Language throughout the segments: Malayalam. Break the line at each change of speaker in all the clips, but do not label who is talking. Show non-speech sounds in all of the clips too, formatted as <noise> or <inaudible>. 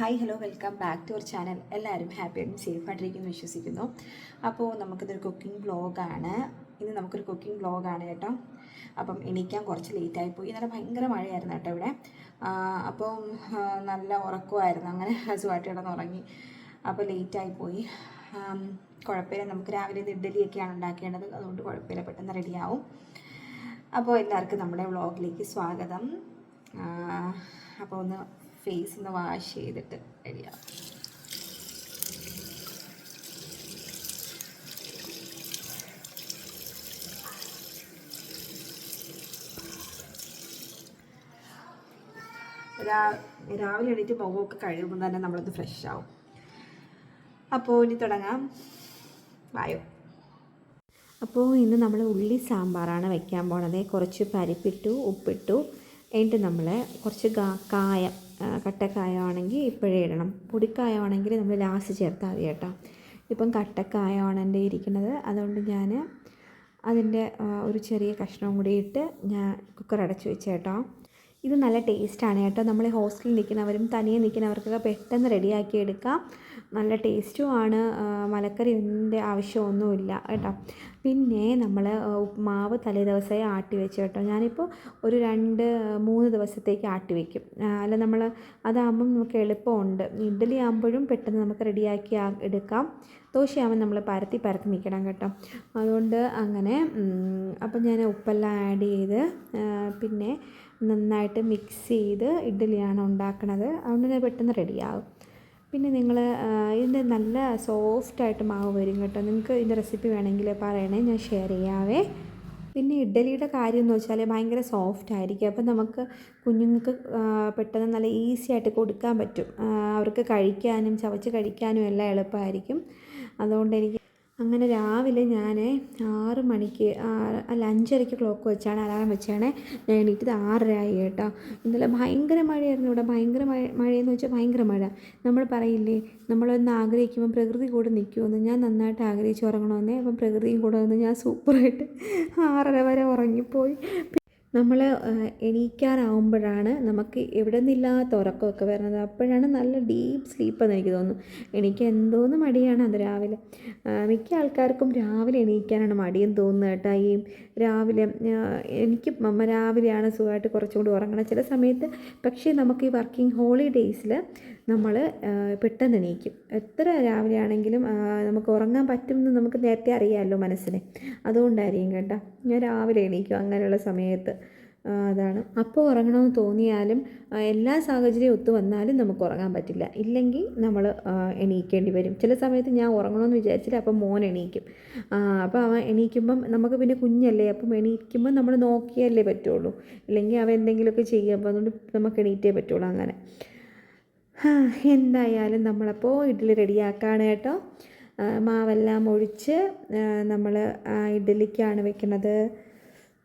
Hi hello welcome back to our channel എല്ലാവരും ഹാപ്പി ആയിട്ടും സേഫ് ആയിട്ടിരിക്കുന്നു വിശ്വസിക്കുന്നു. അപ്പോൾ നമുക്കിതൊരു കുക്കിംഗ് വ്ളോഗാണ് ഇന്ന് നമുക്കൊരു കുക്കിംഗ് വ്ളോഗാണ് കേട്ടോ. അപ്പം എണീക്കാൻ കുറച്ച് ലേറ്റായി പോയി. ഇന്നലെ ഭയങ്കര മഴയായിരുന്നു കേട്ടോ ഇവിടെ. അപ്പോൾ അപ്പം നല്ല ഉറക്കമായിരുന്നു. അങ്ങനെ <laughs> സുഖമായിട്ട് കിടന്ന് ഉറങ്ങി. അപ്പോൾ ലേറ്റായി പോയി. ആം, കുഴപ്പമില്ല. നമുക്ക് രാവിലെ ഇഡ്ഡലിയൊക്കെയാണ് ഉണ്ടാക്കേണ്ടത്. അതുകൊണ്ട് കുഴപ്പമില്ല. പെട്ടെന്ന് റെഡിയാവും അപ്പോൾ എല്ലാവർക്കും നമ്മുടെ വ്ളോഗിലേക്ക് സ്വാഗതം. അപ്പോൾ ഒന്ന് ഫേസ് ഒന്ന് വാഷ് ചെയ്തിട്ട് റെഡിയാവും രാവിലെ എണീറ്റ് മുഖമൊക്കെ കഴുകുമ്പോൾ തന്നെ നമ്മളൊന്ന് ഫ്രഷ് ആവും. അപ്പോൾ ഇനി തുടങ്ങാം. വായോ അപ്പോൾ ഇന്ന് നമ്മൾ ഉള്ളി സാമ്പാറാണ് വെക്കാൻ പോണത്. കുറച്ച് പരിപ്പിട്ടു ഉപ്പിട്ടു. എന്നിട്ട് നമ്മൾ കുറച്ച് കായം കട്ടക്കായമാണെങ്കിൽ ഇപ്പോഴേ ഇടണം. പൊടിക്കായമാണെങ്കിൽ നമ്മൾ ലാസ്റ്റ് ചേർത്താൽ മതി കേട്ടോ. ഇപ്പം കട്ടക്കായമാണ് എന്റെ ഇരിക്കുന്നത്. അതുകൊണ്ട് ഞാൻ അതിന്റെ ഒരു ചെറിയ കഷ്ണം കൂടി ഇട്ട് ഞാൻ കുക്കർ അടച്ചു വെച്ച് കേട്ടോ ഇത് നല്ല ടേസ്റ്റാണ് കേട്ടോ. നമ്മൾ ഹോസ്റ്റലിൽ നിൽക്കുന്നവരും തനിയെ നിൽക്കുന്നവർക്കൊക്കെ പെട്ടെന്ന് റെഡിയാക്കി എടുക്കാം. നല്ല ടേസ്റ്റും ആണ്. ആ, മലക്കറിന്റെ ആവശ്യമൊന്നുമില്ല കേട്ടോ. പിന്നെ നമ്മൾ മാവ് തലേ ദിവസമേ ആട്ടി വെച്ച് കേട്ടോ. ഞാനിപ്പോൾ ഒരു രണ്ട് മൂന്ന് ദിവസത്തേക്ക് ആട്ടി വയ്ക്കും അല്ല നമ്മൾ അതാകുമ്പം നമുക്ക് എളുപ്പമുണ്ട്. ഇഡ്ഡലി ആകുമ്പോഴും പെട്ടെന്ന് നമുക്ക് റെഡിയാക്കി എടുക്കാം. ദോശയാകുമ്പോൾ നമ്മൾ പരത്തി പരത്തി നിൽക്കണം കേട്ടോ. അതുകൊണ്ട് അങ്ങനെ അപ്പം ഞാൻ ഉപ്പെല്ലാം ആഡ് ചെയ്ത് പിന്നെ നന്നായിട്ട് മിക്സ് ചെയ്ത് ഇഡ്ഡലിയാണ് ഉണ്ടാക്കണത്. അതുകൊണ്ട് തന്നെ പെട്ടെന്ന് റെഡിയാകും പിന്നെ നിങ്ങൾ ഇതിന്റെ നല്ല സോഫ്റ്റായിട്ട് മാവ് വരും കേട്ടോ. നിങ്ങൾക്ക് ഇതിന്റെ റെസിപ്പി വേണമെങ്കിൽ പറയണേ ഞാൻ ഷെയർ ചെയ്യാവേ. പിന്നെ ഇഡ്ഡലിയുടെ കാര്യം എന്ന് വെച്ചാൽ ഭയങ്കര സോഫ്റ്റ് ആയിരിക്കും. അപ്പം നമുക്ക് കുഞ്ഞുങ്ങൾക്ക് പെട്ടെന്ന് നല്ല ഈസി ആയിട്ട് കൊടുക്കാൻ പറ്റും. അവർക്ക് കഴിക്കാനും ചവച്ച് കഴിക്കാനും എല്ലാം എളുപ്പമായിരിക്കും. അതുകൊണ്ട് എനിക്ക് അങ്ങനെ രാവിലെ ഞാൻ ആറ് മണിക്ക് അല്ല അഞ്ചരയ്ക്ക് ക്ലോക്ക് വെച്ചാണ് അലാറം വെച്ചാണ് ഞാൻ എണീറ്റത് ആറരയായി കേട്ടോ. ഇന്നലെ ഭയങ്കര മഴയായിരുന്നു ഇവിടെ. ഭയങ്കര മഴ മഴയെന്ന് വെച്ചാൽ ഭയങ്കര മഴ. നമ്മൾ പറയില്ലേ നമ്മളൊന്ന് ആഗ്രഹിക്കുമ്പോൾ പ്രകൃതി കൂടെ നിൽക്കുമെന്ന് ഞാൻ നന്നായിട്ട് ആഗ്രഹിച്ച് ഉറങ്ങണമെന്നേ അപ്പം പ്രകൃതിയും കൂടെ വന്ന് ഞാൻ സൂപ്പറായിട്ട് ആറര വരെ ഉറങ്ങിപ്പോയി. നമ്മൾ എണീക്കാറാവുമ്പോഴാണ് നമുക്ക് എവിടെ നിന്നില്ലാത്ത ഉറക്കമൊക്കെ വരുന്നത്. അപ്പോഴാണ് നല്ല ഡീപ്പ് സ്ലീപ്പെന്ന് എനിക്ക് തോന്നുന്നു. എനിക്ക് എന്തോന്ന് മടിയാണ് അത് രാവിലെ. മിക്ക ആൾക്കാർക്കും രാവിലെ എണീക്കാനാണ് മടിയെന്ന് തോന്നുന്നത് കേട്ടോ. ഈ രാവിലെ എനിക്ക് അമ്മ രാവിലെയാണ് സുഖമായിട്ട് കുറച്ചും കൂടി ഉറങ്ങണം ചില സമയത്ത്. പക്ഷേ നമുക്ക് ഈ വർക്കിംഗ് ഹോളിഡേയ്സിൽ നമ്മൾ പെട്ടെന്ന് എണീക്കും. എത്ര രാവിലെ ആണെങ്കിലും നമുക്ക് ഉറങ്ങാൻ പറ്റുമെന്ന് നമുക്ക് നേരത്തെ അറിയാമല്ലോ മനസ്സിന്. അതുകൊണ്ടായിരിക്കും കേട്ടോ. ഞാൻ രാവിലെ എണീക്കും അങ്ങനെയുള്ള സമയത്ത്. അതാണ്. അപ്പോൾ ഉറങ്ങണമെന്ന് തോന്നിയാലും എല്ലാ സാഹചര്യവും ഒത്തു വന്നാലും നമുക്ക് ഉറങ്ങാൻ പറ്റില്ല. ഇല്ലെങ്കിൽ നമ്മൾ എണീക്കേണ്ടി വരും. ചില സമയത്ത് ഞാൻ ഉറങ്ങണമെന്ന് വിചാരിച്ചില്ല അപ്പം മോൻ എണീക്കും. അപ്പോൾ അവൻ എണീക്കുമ്പം നമുക്ക് പിന്നെ കുഞ്ഞല്ലേ അപ്പം എണീക്കുമ്പം നമ്മൾ നോക്കിയല്ലേ പറ്റുള്ളൂ. ഇല്ലെങ്കിൽ അവൻ എന്തെങ്കിലുമൊക്കെ ചെയ്യും അപ്പോൾ അതുകൊണ്ട് നമുക്ക് എണീറ്റേ പറ്റുള്ളൂ അങ്ങനെ. എന്തായാലും നമ്മളപ്പോൾ ഇഡ്ഡലി റെഡിയാക്കാണ് കേട്ടോ. മാവെല്ലാം ഒഴിച്ച് നമ്മൾ ഇഡ്ഡലിക്കാണ് വെക്കുന്നത്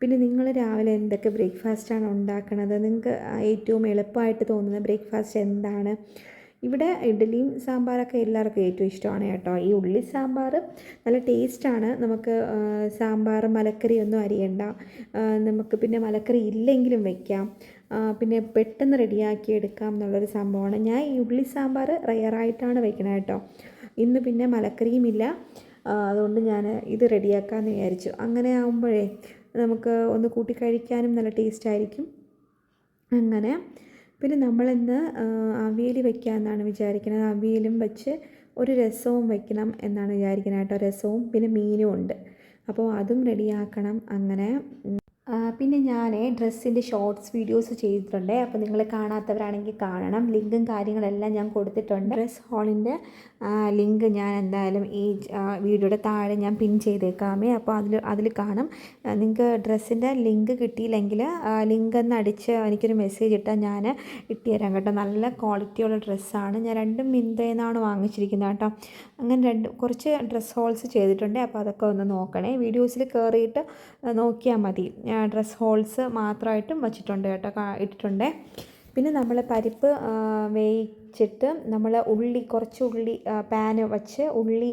പിന്നെ നിങ്ങൾ രാവിലെ എന്തൊക്കെ ബ്രേക്ക്ഫാസ്റ്റാണ് ഉണ്ടാക്കുന്നത് നിങ്ങൾക്ക് ഏറ്റവും എളുപ്പമായിട്ട് തോന്നുന്ന ബ്രേക്ക്ഫാസ്റ്റ് എന്താണ്? ഇവിടെ ഇഡ്ഡലിയും സാമ്പാറൊക്കെ എല്ലാവർക്കും ഏറ്റവും ഇഷ്ടമാണ് കേട്ടോ. ഈ ഉള്ളി സാമ്പാർ നല്ല ടേസ്റ്റാണ് നമുക്ക് സാമ്പാർ മലക്കറി ഒന്നും അരിയണ്ട. നമുക്ക് പിന്നെ മലക്കറി ഇല്ലെങ്കിലും വെക്കാം. പിന്നെ പെട്ടെന്ന് റെഡിയാക്കി എടുക്കാം എന്നുള്ളൊരു സംഭവമാണ്. ഞാൻ ഈ ഉള്ളി സാമ്പാർ റയറായിട്ടാണ് വെക്കണത് കേട്ടോ. ഇന്ന് പിന്നെ മലക്കറിയുമില്ല. അതുകൊണ്ട് ഞാൻ ഇത് റെഡിയാക്കാമെന്ന് വിചാരിച്ചു. അങ്ങനെ ആകുമ്പോഴേ നമുക്ക് ഒന്ന് കൂട്ടി കഴിക്കാനും നല്ല ടേസ്റ്റ് ആയിരിക്കും. അങ്ങനെ പിന്നെ നമ്മളിന്ന് അവിയൽ വയ്ക്കാമെന്നാണ് വിചാരിക്കുന്നത് അവിയലും വെച്ച് ഒരു രസവും വയ്ക്കണം എന്നാണ് വിചാരിക്കുന്നത് കേട്ടോ. രസവും പിന്നെ മീനും ഉണ്ട്. അപ്പോൾ അതും റെഡിയാക്കണം. അങ്ങനെ പിന്നെ ഞാൻ ഡ്രസ്സിന്റെ ഷോർട്സ് വീഡിയോസ് ചെയ്തിട്ടുണ്ട്. അപ്പോൾ നിങ്ങൾ കാണാത്തവരാണെങ്കിൽ കാണണം. ലിങ്കും കാര്യങ്ങളെല്ലാം ഞാൻ കൊടുത്തിട്ടുണ്ട്. ഡ്രസ് ഹോളിന്റെ ലിങ്ക് ഞാൻ എന്തായാലും ഈ വീഡിയോയുടെ താഴെ ഞാൻ പിൻ ചെയ്തേക്കാമേ. അപ്പോൾ അതിൽ അതിൽ കാണും. നിങ്ങൾക്ക് ഡ്രസ്സിന്റെ ലിങ്ക് കിട്ടിയില്ലെങ്കിൽ ലിങ്ക് എന്ന് അടിച്ച് എനിക്കൊരു മെസ്സേജ് ഇട്ടാൽ ഞാൻ ഇട്ടുതരാം കേട്ടോ. നല്ല ക്വാളിറ്റിയുള്ള ഡ്രസ്സാണ്. ഞാൻ രണ്ടും മിന്ത്രയിൽ വാങ്ങിച്ചിരിക്കുന്നത് കേട്ടോ. അങ്ങനെ രണ്ട് കുറച്ച് ഡ്രസ് ഹോൾസ് ചെയ്തിട്ടുണ്ട്. അപ്പോൾ അതൊക്കെ ഒന്ന് നോക്കണേ. വീഡിയോസിൽ കയറിയിട്ട് നോക്കിയാൽ മതി. ഡ്രസ് ഹോൾസ് മാത്രമായിട്ടും വച്ചിട്ടുണ്ട് കേട്ടോ ഇട്ടിട്ടുണ്ട്. പിന്നെ നമ്മൾ പരിപ്പ് വേവിച്ചിട്ട് നമ്മൾ ഉള്ളി കുറച്ച് ഉള്ളി പാൻ വച്ച് ഉള്ളി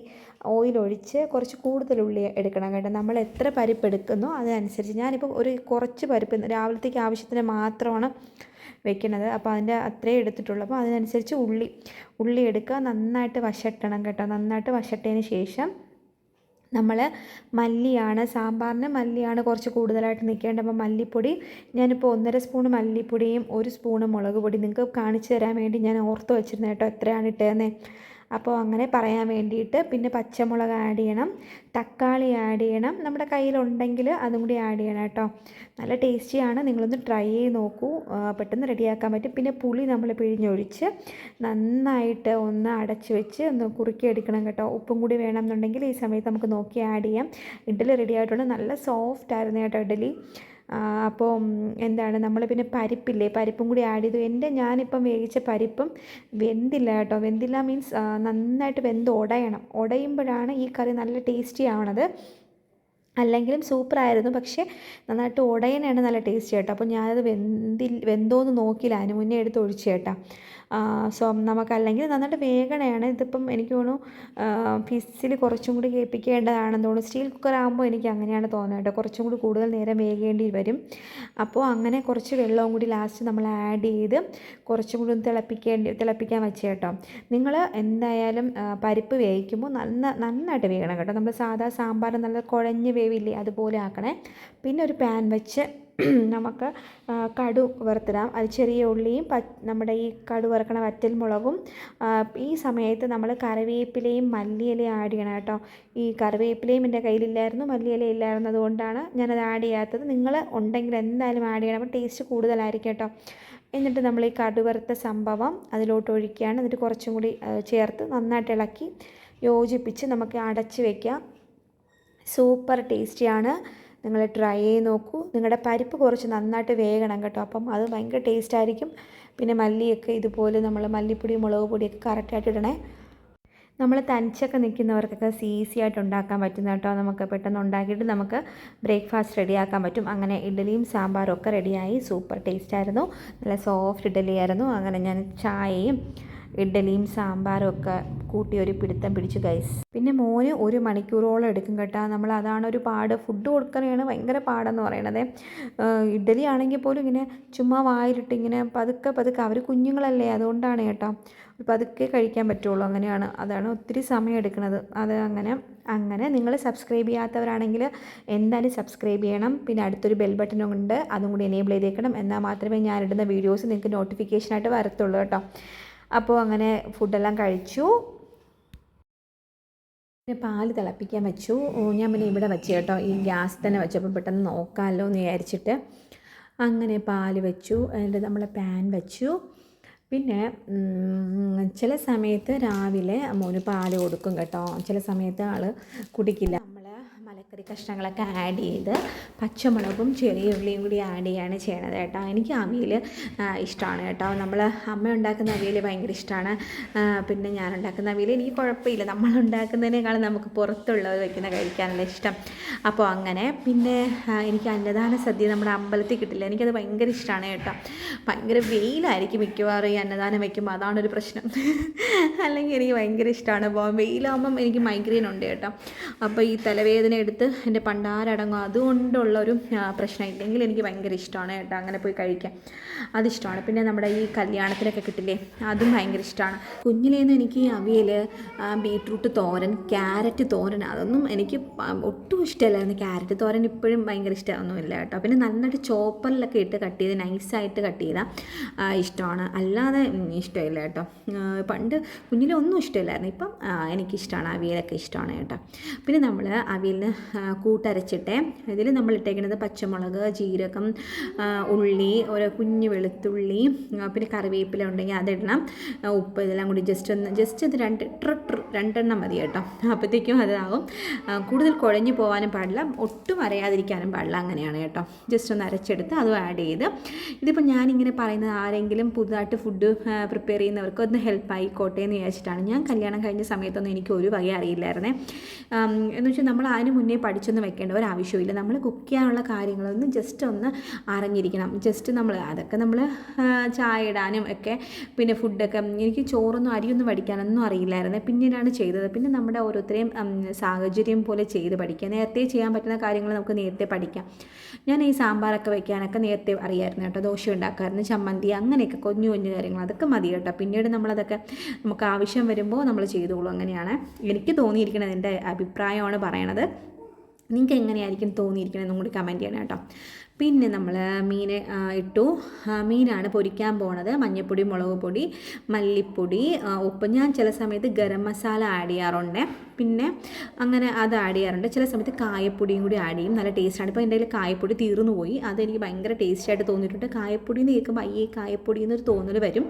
ഓയിലൊഴിച്ച് കുറച്ച് കൂടുതൽ ഉള്ളി എടുക്കണം കേട്ടോ. നമ്മൾ എത്ര പരിപ്പ് എടുക്കുന്നോ അതിനനുസരിച്ച്. ഞാനിപ്പോൾ ഒരു കുറച്ച് പരിപ്പ് രാവിലത്തേക്ക് ആവശ്യത്തിന് മാത്രമാണ് വെക്കണത് അപ്പോൾ അതിന്റെ അത്രേ എടുത്തിട്ടുള്ളൂ. അപ്പോൾ അതിനനുസരിച്ച് ഉള്ളി ഉള്ളി എടുക്കുക നന്നായിട്ട് വശട്ടണം കേട്ടോ. നന്നായിട്ട് വശട്ടതിന് ശേഷം നമ്മൾ മല്ലിയാണ് സാമ്പാറിന് മല്ലിയാണ് കുറച്ച് കൂടുതലായിട്ട് നിൽക്കേണ്ടത്. അപ്പോൾ മല്ലിപ്പൊടി ഞാനിപ്പോൾ ഒന്നര സ്പൂൺ മല്ലിപ്പൊടിയും ഒരു സ്പൂണ് മുളക് പൊടി നിങ്ങൾക്ക് കാണിച്ചു തരാൻ വേണ്ടി ഞാൻ ഓർത്ത് വെച്ചിരുന്നു കേട്ടോ എത്രയാണ് ഇട്ടതെന്നേ. അപ്പോൾ അങ്ങനെ പറയാൻ വേണ്ടിയിട്ട് പിന്നെ പച്ചമുളക് ആഡ് ചെയ്യണം. തക്കാളി ആഡ് ചെയ്യണം. നമ്മുടെ കയ്യിലുണ്ടെങ്കിൽ അതും കൂടി ആഡ് ചെയ്യണം കേട്ടോ. നല്ല ടേസ്റ്റിയാണ് നിങ്ങളൊന്ന് ട്രൈ ചെയ്ത് നോക്കൂ. പെട്ടെന്ന് റെഡിയാക്കാൻ പറ്റും. പിന്നെ പുളി നമ്മൾ പിഴിഞ്ഞൊഴിച്ച് നന്നായിട്ട് ഒന്ന് അടച്ച് വെച്ച് ഒന്ന് കുറുക്കി എടുക്കണം കേട്ടോ. ഉപ്പും കൂടി വേണമെന്നുണ്ടെങ്കിൽ ഈ സമയത്ത് നമുക്ക് നോക്കി ആഡ് ചെയ്യാം. ഇഡ്ഡലി റെഡി ആയിട്ടുണ്ട്. നല്ല സോഫ്റ്റ് ആയിരുന്നു കേട്ടോ ഇഡ്ഡലി. അപ്പോൾ എന്താണ് നമ്മൾ പിന്നെ പരിപ്പില്ലേ? പരിപ്പും കൂടി ആഡ് ചെയ്തു. എന്റെ ഞാനിപ്പം വേവിച്ച പരിപ്പും വെന്തില്ല കേട്ടോ. വെന്തില്ല മീൻസ് നന്നായിട്ട് വെന്ത് ഉടയണം ഉടയുമ്പോഴാണ് ഈ കറി നല്ല ടേസ്റ്റി ആവണത്. അല്ലെങ്കിലും സൂപ്പറായിരുന്നു പക്ഷേ നന്നായിട്ട് ഉടയനാണ് നല്ല ടേസ്റ്റ് കേട്ടോ അപ്പോൾ ഞാനത് വെന്തി വെന്തോന്ന് നോക്കിയില്ല. അതിന് മുന്നേ എടുത്ത് ഒഴിച്ചു കേട്ടോ സോ നമുക്കല്ലെങ്കിൽ നന്നായിട്ട് വേഗണയാണ്. ഇതിപ്പം എനിക്ക് തോന്നുന്നു ഫിസിൽ കുറച്ചും കൂടി കേൾപ്പിക്കേണ്ടതാണെന്ന് തോന്നുന്നു. സ്റ്റീൽ കുക്കർ ആകുമ്പോൾ എനിക്ക് അങ്ങനെയാണ് തോന്നുന്നത് കേട്ടോ. കുറച്ചും കൂടി കൂടുതൽ നേരം വേകേണ്ടി വരും. അപ്പോൾ അങ്ങനെ കുറച്ച് വെള്ളവും കൂടി ലാസ്റ്റ് നമ്മൾ ആഡ് ചെയ്ത് കുറച്ചും കൂടി ഒന്ന് തിളപ്പിക്കേണ്ടി തിളപ്പിക്കാൻ വെച്ച് കേട്ടോ നിങ്ങൾ എന്തായാലും പരിപ്പ് വേവിക്കുമ്പോൾ നന്ന നന്നായിട്ട് വേകണം കേട്ടോ. നമ്മൾ സാധാ സാമ്പാർ നല്ല കുഴഞ്ഞ് വേവില്ലേ അതുപോലെ ആക്കണേ. പിന്നെ ഒരു പാൻ വെച്ച് <clears throat> നമുക്ക് കടു വറുത്തിടാം. അത് ചെറിയ ഉള്ളിയും നമ്മുടെ ഈ കടു വറുക്കണ വറ്റൽ മുളകും ഈ സമയത്ത് നമ്മൾ കറിവേപ്പിലയും മല്ലിയിലയും ആഡ് ചെയ്യണം കേട്ടോ. ഈ കറിവേപ്പിലയും എന്റെ കയ്യിലില്ലായിരുന്നു മല്ലിയില ഇല്ലായിരുന്നു അതുകൊണ്ടാണ് ഞാനത് ആഡ് ചെയ്യാത്തത്. നിങ്ങൾ ഉണ്ടെങ്കിൽ എന്തായാലും ആഡ് ചെയ്യണം. അപ്പോൾ ടേസ്റ്റ് കൂടുതലായിരിക്കും കേട്ടോ. എന്നിട്ട് നമ്മൾ ഈ കടുവറുത്ത സംഭവം അതിലോട്ട് ഒഴിക്കുകയാണ്. എന്നിട്ട് കുറച്ചും കൂടി ചേർത്ത് നന്നായിട്ട് ഇളക്കി യോജിപ്പിച്ച് നമുക്ക് അടച്ച് വയ്ക്കാം സൂപ്പർ ടേസ്റ്റിയാണ്. നിങ്ങൾ ട്രൈ ചെയ്ത് നോക്കൂ. നിങ്ങളുടെ പരിപ്പ് കുറച്ച് നന്നായിട്ട് വേകണം കേട്ടോ. അപ്പം അത് ഭയങ്കര ടേസ്റ്റ് ആയിരിക്കും. പിന്നെ മല്ലിയൊക്കെ ഇതുപോലെ നമ്മൾ മല്ലിപ്പൊടി മുളക് പൊടിയൊക്കെ കറക്റ്റായിട്ട് ഇടണേ. നമ്മൾ തനിച്ചൊക്കെ നിൽക്കുന്നവർക്കൊക്കെ ഈസി ആയിട്ട് ഉണ്ടാക്കാൻ പറ്റുന്ന കേട്ടോ. നമുക്ക് പെട്ടെന്ന് ഉണ്ടാക്കിയിട്ട് നമുക്ക് ബ്രേക്ക്ഫാസ്റ്റ് റെഡിയാക്കാൻ പറ്റും. അങ്ങനെ ഇഡ്ഡലിയും സാമ്പാറും ഒക്കെ റെഡിയായി സൂപ്പർ ടേസ്റ്റ് ആയിരുന്നു. നല്ല സോഫ്റ്റ് ഇഡ്ഡലി ആയിരുന്നു. അങ്ങനെ ഞാൻ ചായയും ഇഡ്ഡലിയും സാമ്പാറും ഒക്കെ കൂട്ടി ഒരു പിടുത്തം പിടിച്ചു ഗൈസ് പിന്നെ മോന് ഒരു മണിക്കൂറോളം എടുക്കും കേട്ടോ. നമ്മൾ അതാണ് ഒരു പാട് ഫുഡ് കൊടുക്കണതാണ് ഭയങ്കര പാടെന്ന് പറയണത്. ഇഡ്ഡലി ആണെങ്കിൽ പോലും ഇങ്ങനെ ചുമ്മാ വായിലിട്ട് ഇങ്ങനെ പതുക്കെ പതുക്കെ അവർ കുഞ്ഞുങ്ങളല്ലേ അതുകൊണ്ടാണ് കേട്ടോ. പതുക്കെ കഴിക്കാൻ പറ്റുള്ളൂ അങ്ങനെയാണ്. അതാണ് ഒത്തിരി സമയം എടുക്കുന്നത് അത് അങ്ങനെ അങ്ങനെ നിങ്ങൾ സബ്സ്ക്രൈബ് ചെയ്യാത്തവരാണെങ്കിൽ എന്തായാലും സബ്സ്ക്രൈബ് ചെയ്യണം. പിന്നെ അടുത്തൊരു ബെൽ ബട്ടനും ഉണ്ട്. അതും കൂടി എനേബിൾ ചെയ്തേക്കണം. എന്നാൽ മാത്രമേ ഞാൻ ഇടുന്ന വീഡിയോസ് നിങ്ങൾക്ക് നോട്ടിഫിക്കേഷനായിട്ട് വരത്തുള്ളൂ കേട്ടോ. അപ്പോൾ അങ്ങനെ ഫുഡെല്ലാം കഴിച്ചു. പിന്നെ പാൽ തിളപ്പിക്കാൻ വെച്ചു. ഞാൻ പിന്നെ ഇവിടെ വെച്ച് കേട്ടോ. ഈ ഗ്യാസ് തന്നെ വെച്ചപ്പോൾ പെട്ടെന്ന് നോക്കാമല്ലോ എന്ന് വിചാരിച്ചിട്ട് അങ്ങനെ പാൽ വെച്ചു. അതിന്റെ നമ്മൾ പാൻ വെച്ചു. പിന്നെ ചില സമയത്ത് രാവിലെ മോന് പാൽ കൊടുക്കും കേട്ടോ. ചില സമയത്ത് ആൾ കുടിക്കില്ല. നമ്മൾ കഷ്ണങ്ങളൊക്കെ ആഡ് ചെയ്ത് പച്ചമുളകും ചെറിയ ഉള്ളിയും കൂടി ആഡ് ചെയ്യാണ് ചെയ്യണത് കേട്ടോ. എനിക്ക് അവിയൽ ഇഷ്ടമാണ് കേട്ടോ. നമ്മൾ അമ്മ ഉണ്ടാക്കുന്ന അവിയൽ ഭയങ്കര ഇഷ്ടമാണ് പിന്നെ ഞാൻ ഉണ്ടാക്കുന്ന അവിയൽ എനിക്ക് കുഴപ്പമില്ല. നമ്മൾ ഉണ്ടാക്കുന്നതിനേക്കാളും നമുക്ക് പുറത്തുള്ളവർ വയ്ക്കുന്ന കഴിക്കാനുള്ള ഇഷ്ടം. അപ്പോൾ അങ്ങനെ. പിന്നെ എനിക്ക് അന്നദാന സദ്യ നമ്മുടെ അമ്പലത്തിൽ കിട്ടില്ല. എനിക്കത് ഭയങ്കര ഇഷ്ടമാണ് കേട്ടോ. ഭയങ്കര വെയിലായിരിക്കും മിക്കവാറും ഈ അന്നദാനം വയ്ക്കുമ്പോൾ അതാണൊരു പ്രശ്നം. അല്ലെങ്കിൽ എനിക്ക് ഭയങ്കര ഇഷ്ടമാണ് വെയിലാകുമ്പം എനിക്ക് മൈഗ്രെയിൻ ഉണ്ട് കേട്ടോ. അപ്പോൾ ഈ തലവേദന എടുത്ത് എന്റെ പണ്ടാരടങ്ങും അതുകൊണ്ടുള്ള ഒരു പ്രശ്നം. ഇല്ലെങ്കിൽ എനിക്ക് ഭയങ്കര ഇഷ്ടമാണ് കേട്ടോ അങ്ങനെ പോയി കഴിക്കാൻ. അതിഷ്ടമാണ്. പിന്നെ നമ്മുടെ ഈ കല്യാണത്തിലൊക്കെ കിട്ടില്ലേ അതും ഭയങ്കര ഇഷ്ടമാണ്. കുഞ്ഞിലേന്ന് എനിക്ക് അവിയൽ ബീട്രൂട്ട് തോരൻ ക്യാരറ്റ് തോരൻ അതൊന്നും എനിക്ക് ഒട്ടും ഇഷ്ടമല്ലായിരുന്നു. ക്യാരറ്റ് തോരൻ ഇപ്പോഴും ഭയങ്കര ഇഷ്ടമൊന്നുമില്ല കേട്ടോ. പിന്നെ നന്നായിട്ട് ചോപ്പറിലൊക്കെ ഇട്ട് കട്ട് ചെയ്ത് നൈസായിട്ട് കട്ട് ചെയ്താൽ ഇഷ്ടമാണ്. അല്ലാതെ ഇഷ്ടമില്ല കേട്ടോ. പണ്ട് കുഞ്ഞിലെ ഒന്നും ഇഷ്ടമില്ലായിരുന്നു. ഇപ്പം എനിക്കിഷ്ടമാണ്. അവിയലൊക്കെ ഇഷ്ടമാണ് കേട്ടോ. പിന്നെ നമ്മൾ അവിയലിന് കൂട്ടരച്ചിട്ടേ. ഇതിൽ നമ്മൾ ഇട്ടേക്കുന്നത് പച്ചമുളക് ജീരകം ഉള്ളി ഓരോ കുഞ്ഞു വെളുത്തുള്ളി പിന്നെ കറിവേപ്പില ഉണ്ടെങ്കിൽ അതിടണം. ഉപ്പ് ഇതെല്ലാം കൂടി ജസ്റ്റ് ഒന്ന് ജസ്റ്റ് ഇത് രണ്ട് ട്ര ട്ര രണ്ടെണ്ണം മതി കേട്ടോ. അപ്പോഴത്തേക്കും അതാവും. കൂടുതൽ കുഴഞ്ഞു പോകാനും പാടില്ല. ഒട്ടും അറിയാതിരിക്കാനും പാടില്ല. അങ്ങനെയാണ് കേട്ടോ. ജസ്റ്റ് ഒന്ന് അരച്ചെടുത്ത് അതും ആഡ് ചെയ്ത്. ഇതിപ്പോൾ ഞാനിങ്ങനെ പറയുന്നത് ആരെങ്കിലും പുതുതായിട്ട് ഫുഡ് പ്രിപ്പയർ ചെയ്യുന്നവർക്ക് ഒന്ന് ഹെൽപ്പ് ആയിക്കോട്ടെ എന്ന് വിചാരിച്ചിട്ടാണ്. ഞാൻ കല്യാണം കഴിഞ്ഞ സമയത്തൊന്നും എനിക്ക് ഒരു വക അറിയില്ലായിരുന്നേ. എന്ന് വെച്ചാൽ നമ്മൾ അതിന് മുന്നേ പഠിച്ചൊന്നും വെക്കേണ്ട ഒരു ആവശ്യമില്ല നമ്മൾ കുക്ക് ചെയ്യാനുള്ള കാര്യങ്ങളൊന്നും ജസ്റ്റ് ഒന്ന് അറിഞ്ഞിരിക്കണം. ജസ്റ്റ് നമ്മൾ അതൊക്കെ നമ്മൾ ചായ ഇടാനും ഒക്കെ പിന്നെ ഫുഡൊക്കെ എനിക്ക് ചോറൊന്നും അരിയൊന്നും പഠിക്കാനൊന്നും അറിയില്ലായിരുന്നു. പിന്നീടാണ് ചെയ്തത്. പിന്നെ നമ്മുടെ ഓരോരുത്തരെയും സാഹചര്യം പോലെ ചെയ്ത് പഠിക്കുക. നേരത്തെ ചെയ്യാൻ പറ്റുന്ന കാര്യങ്ങൾ നമുക്ക് നേരത്തെ പഠിക്കാം. ഞാൻ ഈ സാമ്പാറൊക്കെ വെക്കാനൊക്കെ നേരത്തെ അറിയായിരുന്നു കേട്ടോ. ദോശ ഉണ്ടാക്കാമായിരുന്നു ചമ്മന്തി അങ്ങനെയൊക്കെ കുഞ്ഞു കുഞ്ഞു കാര്യങ്ങൾ. അതൊക്കെ മതി കേട്ടോ. പിന്നീട് നമ്മളതൊക്കെ നമുക്ക് ആവശ്യം വരുമ്പോൾ നമ്മൾ ചെയ്തോളൂ. അങ്ങനെയാണ് എനിക്ക് തോന്നിയിരിക്കുന്നത് എന്റെ അഭിപ്രായമാണ് പറയണത്. നിങ്ങൾക്ക് എങ്ങനെയായിരിക്കും തോന്നിയിരിക്കണമെന്നും കൂടി കമന്റ് ചെയ്യണം കേട്ടോ. പിന്നെ നമ്മൾ മീൻ ഇട്ടു. മീനാണ് പൊരിക്കാൻ പോണത്. മഞ്ഞൾപ്പൊടി മുളക് പൊടി മല്ലിപ്പൊടി ഉപ്പ്. ഞാൻ ചില സമയത്ത് ഗരം മസാല ആഡ് ചെയ്യാറുണ്ട്. പിന്നെ അങ്ങനെ അത് ആഡ് ചെയ്യാറുണ്ട്. ചില സമയത്ത് കായപ്പൊടിയും കൂടി ആഡ് ചെയ്യും. നല്ല ടേസ്റ്റാണ് ഇപ്പോൾ എന്റെ കയ്യിൽ കായപ്പൊടി തീർന്നു പോയി. അതെനിക്ക് ഭയങ്കര ടേസ്റ്റായിട്ട് തോന്നിയിട്ടുണ്ട്. കായപ്പൊടി എന്ന് കേൾക്കുമ്പോൾ അയ്യേ കായപ്പൊടി എന്നൊരു തോന്നൽ വരും.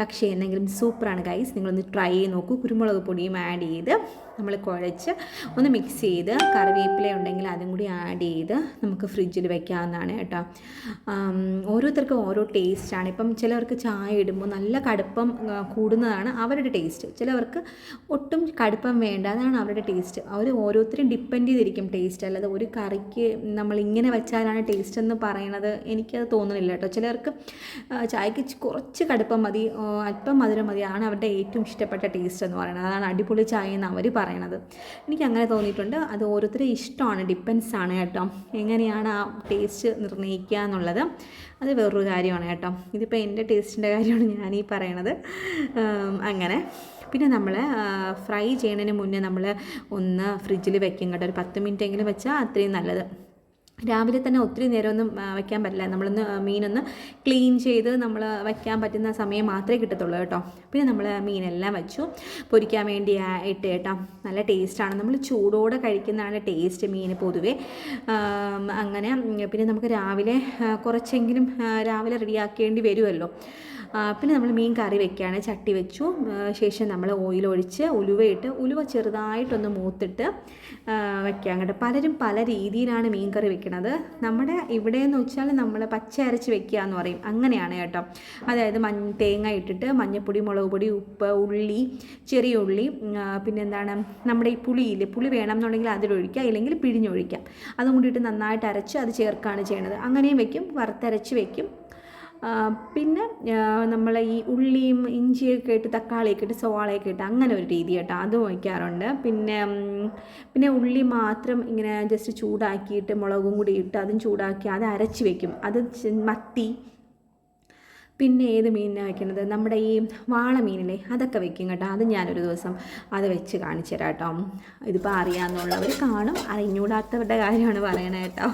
പക്ഷേ എന്തെങ്കിലും സൂപ്പറാണ് ഗൈസ് നിങ്ങളൊന്ന് ട്രൈ ചെയ്ത് നോക്കൂ. കുരുമുളക് പൊടിയും ആഡ് ചെയ്ത് നമ്മൾ കുഴച്ച് ഒന്ന് മിക്സ് ചെയ്ത് കറിവേപ്പില ഉണ്ടെങ്കിൽ അതും കൂടി ആഡ് ചെയ്ത് നമുക്ക് ഫ്രിഡ്ജിൽ വെക്കാവുന്നതാണ് കേട്ടോ. ഓരോരുത്തർക്കും ഓരോ ടേസ്റ്റാണ് ഇപ്പം ചിലവർക്ക് ചായ ഇടുമ്പോൾ നല്ല കടുപ്പം കൂടുന്നതാണ് അവരുടെ ടേസ്റ്റ് ചിലവർക്ക് ഒട്ടും കടുപ്പം വേണ്ട. അതാണ് അവരുടെ ടേസ്റ്റ് അവർ ഓരോരുത്തരും ഡിപ്പെൻഡ് ചെയ്തിരിക്കും ടേസ്റ്റ് അല്ലാതെ ഒരു കറിക്ക് നമ്മൾ ഇങ്ങനെ വെച്ചാലാണ് ടേസ്റ്റ് എന്ന് പറയണത് എനിക്കത് തോന്നുന്നില്ല കേട്ടോ. ചിലർക്ക് ചായക്ക് കുറച്ച് കടുപ്പം മതി അല്പം മധുരം മതി ആണ് അവരുടെ ഏറ്റവും ഇഷ്ടപ്പെട്ട ടേസ്റ്റ് എന്ന് പറയുന്നത് അതാണ് അടിപൊളി ചായ എന്ന് അവർ പറയണത്. എനിക്ക് അങ്ങനെ തോന്നിയിട്ടുണ്ട്. അത് ഓരോരുത്തരുടെ ഇഷ്ടമാണ് ഡിപ്പെൻസ് ആണ് കേട്ടോ. എങ്ങനെയാണ് ആ ടേസ്റ്റ് നിർണയിക്കുക എന്നുള്ളത്. അത് വേറൊരു കാര്യമാണ് കേട്ടോ. ഇതിപ്പോൾ എന്റെ ടേസ്റ്റിന്റെ കാര്യമാണ് ഞാൻ ഈ പറയണത് അങ്ങനെ. പിന്നെ നമ്മൾ ഫ്രൈ ചെയ്യുന്നതിന് മുന്നേ നമ്മൾ ഒന്ന് ഫ്രിഡ്ജിൽ വെക്കും കേട്ടോ ഒരു പത്ത് മിനിറ്റ് എങ്കിലും വെച്ചാൽ അത്രയും നല്ലത്. രാവിലെ തന്നെ ഒത്തിരി നേരമൊന്നും വയ്ക്കാൻ പറ്റില്ല. നമ്മളൊന്ന് മീനൊന്ന് ക്ലീൻ ചെയ്ത് നമ്മൾ വയ്ക്കാൻ പറ്റുന്ന സമയം മാത്രമേ കിട്ടത്തുള്ളൂ കേട്ടോ. പിന്നെ നമ്മൾ മീനെല്ലാം വെച്ചു. പൊരിക്കാൻ വേണ്ടി ഇട്ട് കേട്ടോ. നല്ല ടേസ്റ്റാണ്. നമ്മൾ ചൂടോടെ കഴിക്കുന്നതാണ് ടേസ്റ്റ് മീൻ പൊതുവേ. അങ്ങനെ പിന്നെ നമുക്ക് രാവിലെ കുറച്ചെങ്കിലും രാവിലെ റെഡിയാക്കേണ്ടി വരുമല്ലോ പിന്നെ നമ്മൾ മീൻ കറി വെക്കുകയാണ്. ചട്ടി വെച്ചു. ശേഷം നമ്മൾ ഓയിൽ ഒഴിച്ച് ഉലുവയിട്ട് ഉലുവ ചെറുതായിട്ടൊന്ന് മൂത്തിട്ട് വെക്കാം കേട്ടോ. പലരും പല രീതിയിലാണ് മീൻ കറി വെക്കുന്നത് നമ്മുടെ ഇവിടെ എന്ന് വെച്ചാൽ നമ്മൾ പച്ച അരച്ച് വെക്കുക എന്ന് പറയും. അങ്ങനെയാണ് കേട്ടോ. അതായത് മ തേങ്ങ ഇട്ടിട്ട് മഞ്ഞൾപ്പൊടി മുളക് പൊടി ഉപ്പ് ഉള്ളി ചെറിയ ഉള്ളി പിന്നെന്താണ് നമ്മുടെ ഈ പുളിയില്ലേ പുളി വേണം എന്നുണ്ടെങ്കിൽ അതിലൊഴിക്കുക ഇല്ലെങ്കിൽ പിഴിഞ്ഞൊഴിക്കാം. അതും കൂടിയിട്ട് നന്നായിട്ട് അരച്ച് അത് ചേർക്കുകയാണ് ചെയ്യണത്. അങ്ങനെയും വെക്കും. വറുത്തരച്ച് വെക്കും. പിന്നെ നമ്മൾ ഈ ഉള്ളിയും ഇഞ്ചിയൊക്കെ ഇട്ട് തക്കാളിയൊക്കെ ഇട്ട് സവാളയൊക്കെ ഇട്ട് അങ്ങനെ ഒരു രീതി കേട്ടോ. അത് വയ്ക്കാറുണ്ട് പിന്നെ പിന്നെ ഉള്ളി മാത്രം ഇങ്ങനെ ജസ്റ്റ് ചൂടാക്കിയിട്ട് മുളകും കൂടി ഇട്ട് അതും ചൂടാക്കി അത് അരച്ച് വെക്കും. അത് മത്തി പിന്നെ ഏത് മീനിനാണ് വെക്കുന്നത് നമ്മുടെ ഈ വാള മീനില്ലേ അതൊക്കെ വെക്കും കേട്ടോ. അത് ഞാനൊരു ദിവസം അത് വെച്ച് കാണിച്ചു തരാം കേട്ടോ. ഇതിപ്പോൾ അറിയാമെന്നുള്ളവർ കാണും. അറിഞ്ഞൂടാത്തവരുടെ കാര്യമാണ് പറയണത് കേട്ടോ.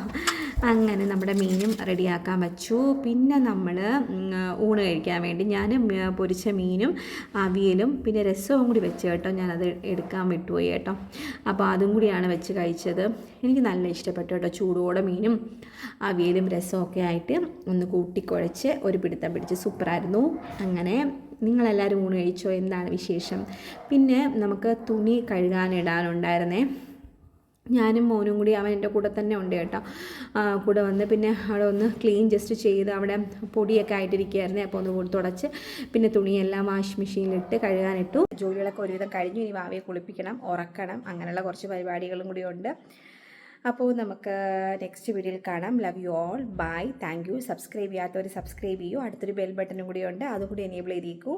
അങ്ങനെ നമ്മുടെ മീനും റെഡിയാക്കാൻ വെച്ചു. പിന്നെ നമ്മൾ ഊണ് കഴിക്കാൻ വേണ്ടി ഞാൻ പൊരിച്ച മീനും അവിയലും പിന്നെ രസവും കൂടി വെച്ച് കേട്ടോ. ഞാനത് എടുക്കാൻ വിട്ടുപോയി കേട്ടോ. അപ്പോൾ അതും കൂടിയാണ് വെച്ച് കഴിച്ചത്. എനിക്ക് നല്ല ഇഷ്ടപ്പെട്ടു കേട്ടോ ചൂടോടെ മീനും അവിയലും രസവും ഒക്കെ ആയിട്ട് ഒന്ന് കൂട്ടിക്കുഴച്ച് ഒരു പിടുത്തം പിടിച്ച് സൂപ്പറായിരുന്നു. അങ്ങനെ നിങ്ങളെല്ലാവരും ഊണ് കഴിച്ചോ? എന്താണ് വിശേഷം? പിന്നെ നമുക്ക് തുണി കഴുകാനിടാനുണ്ടായിരുന്നേ. ഞാനും മോനും കൂടി അവൻ എന്റെ കൂടെ തന്നെ ഉണ്ട് കേട്ടോ. കൂടെ വന്ന് പിന്നെ അവിടെ ഒന്ന് ക്ലീൻ ജസ്റ്റ് ചെയ്ത് അവിടെ പൊടിയൊക്കെ ആയിട്ടിരിക്കുകയായിരുന്നു അപ്പോൾ ഒന്ന് തുടച്ച്. പിന്നെ തുണിയെല്ലാം വാഷിംഗ് മെഷീനിലിട്ട് കഴുകാനിട്ടു. ജോലികളൊക്കെ ഒരുവിധം കഴിഞ്ഞു. ഇനി വാവയെ കുളിപ്പിക്കണം ഉറക്കണം അങ്ങനെയുള്ള കുറച്ച് പരിപാടികളും കൂടി ഉണ്ട്. അപ്പോൾ നമുക്ക് നെക്സ്റ്റ് വീഡിയോയിൽ കാണാം. Love you all bye thank you subscribe ചെയ്യാത്തവർ സബ്സ്ക്രൈബ് ചെയ്യൂ. അടുത്തൊരു ബെൽ ബട്ടനും കൂടി ഉണ്ട്. അതുകൂടി എനേബിൾ ചെയ്തേക്കൂ.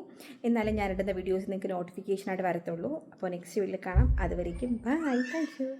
എന്നാലും ഞാനിടുന്ന വീഡിയോസ് നിങ്ങൾക്ക് നോട്ടിഫിക്കേഷനായിട്ട് വരത്തുള്ളൂ. അപ്പോൾ നെക്സ്റ്റ് വീഡിയോയിൽ കാണാം. അതുവരേക്കും ബൈ താങ്ക് യു